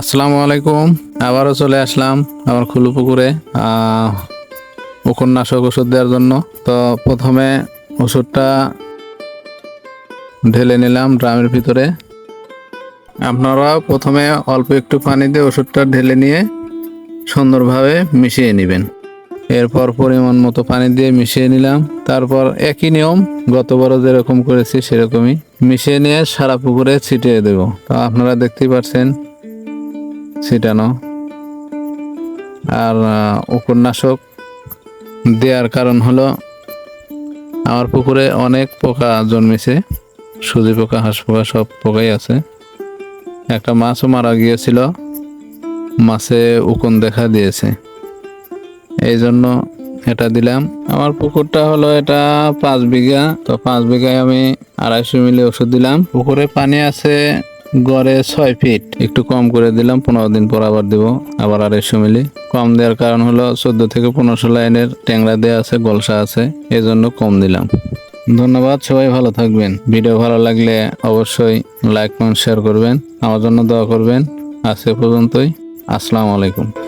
আসসালামু আলাইকুম। আবারও চলে আসলাম আমার খুলু পুকুরে উপন্যাসক ওষুধ দেওয়ার জন্য। তো প্রথমে ওষুধটা ঢেলে নিলাম ড্রামের ভিতরে। আপনারা প্রথমে অল্প একটু পানি দিয়ে ওষুধটা ঢেলে নিয়ে সুন্দরভাবে মিশিয়ে নেবেন। এরপর পরিমাণ মতো পানি দিয়ে মিশিয়ে নিলাম। তারপর একই নিয়ম গতবারও যেরকম করেছি সেরকমই। মিশিয়ে নিয়ে সারা পুকুরে ছিটিয়ে দেব। তো আপনারা দেখতেই পাচ্ছেন ছিটানো আর উপন্যাসক দেওয়ার কারণ হলো, আমার পুকুরে অনেক পোকা জন্মেছে। সুজি পোকা, হাঁস পোকা সব পোকাই আছে। একটা মাছও মারা গিয়েছিল, মাছে উকুন দেখা দিয়েছে। এই জন্য এটা দিলাম। আমার পুকুরটা হলো এটা পাঁচ বিঘা, তো পাঁচ বিঘায় আমি আড়াইশো মিলি ওষুধ দিলাম। পুকুরে পানি আছে গড়ে ছয় ফিট একটু কম করে দিলাম, পনেরো দিন পর আবার দিব, আবার আড়াইশো মিলি। কম দেওয়ার কারণ হলো চোদ্দ থেকে পনেরোশো লাইনের ট্যাংরা দেওয়া আছে, গলসা আছে, এজন্য জন্য কম দিলাম। ধন্যবাদ, সবাই ভালো থাকবেন। ভিডিও ভালো লাগলে অবশ্যই লাইক কমেন্ট শেয়ার করবেন। আমার জন্য দোয়া করবেন। আজকে পর্যন্তই। আসসালামু আলাইকুম।